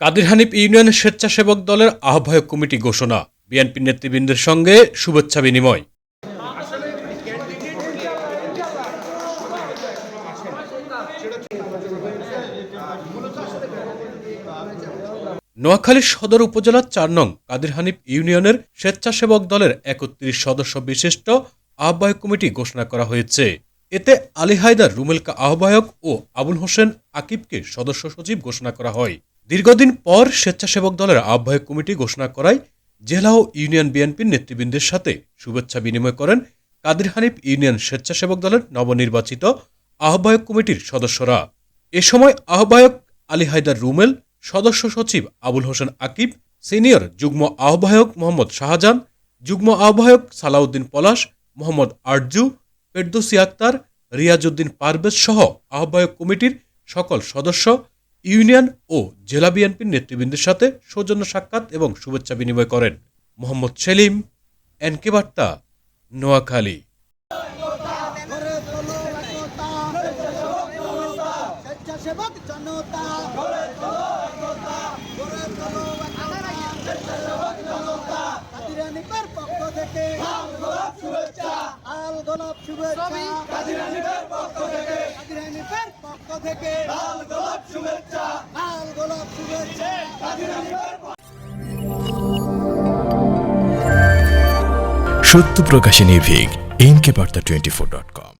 Kadir Hanif union স্বেচ্ছাসেবক দলের আহ্বায়ক কমিটি ঘোষণা। বিএনপি নেতৃবৃন্দের সঙ্গে শুভেচ্ছা বিনিময়। নোয়াখালী সদর উপজেলার চার নং কাদির হানিফ ইউনিয়নের স্বেচ্ছাসেবক দলের একত্রিশ সদস্য বিশিষ্ট আহ্বায়ক কমিটি ঘোষণা করা হয়েছে। এতে আলী হায়দার রুমেলকা আহ্বায়ক ও আবুল হোসেন আকিবকে সদস্য সচিব ঘোষণা করা হয়। দীর্ঘদিন পর স্বেচ্ছাসেবক দলের আহ্বায়ক কমিটি ঘোষণা করায় জেলা ও ইউনিয়ন বিএনপির নেতৃবৃন্দের সাথে শুভেচ্ছা বিনিময় করেন কাদির হানিফ ইউনিয়ন স্বেচ্ছাসেবক দলের নবনির্বাচিত আহ্বায়ক কমিটির সদস্যরা। এ সময় আহ্বায়ক আলী হায়দার রুমেল, সদস্য সচিব আবুল হোসেন আকিব, সিনিয়র যুগ্ম আহ্বায়ক মোহাম্মদ শাহজাহান, যুগ্ম আহ্বায়ক সালাউদ্দিন পলাশ, মোহাম্মদ আরজু, ফেরদৌসি আক্তার, রিয়াজউদ্দিন পারভেজ সহ আহ্বায়ক কমিটির সকল সদস্য ইউনিয়ন ও জেলা বিএনপির নেতৃবৃন্দের সাথে সৌজন্য সাক্ষাৎ এবং শুভেচ্ছা বিনিময় করেন মোহাম্মদ সেলিম এনকে বার্তা নোয়াখালী। থেকে লাল গোলাপ শুভেচ্ছা লাল গোলাপ শুভেচ্ছা কাদির হানিফের পক্ষ থেকে লাল গোলাপ শুভেচ্ছা। লাল গোলাপ শুভেচ্ছা। সত্য প্রকাশে নির্ভীক এনকে বার্তা টোয়েন্টি ফোর ডট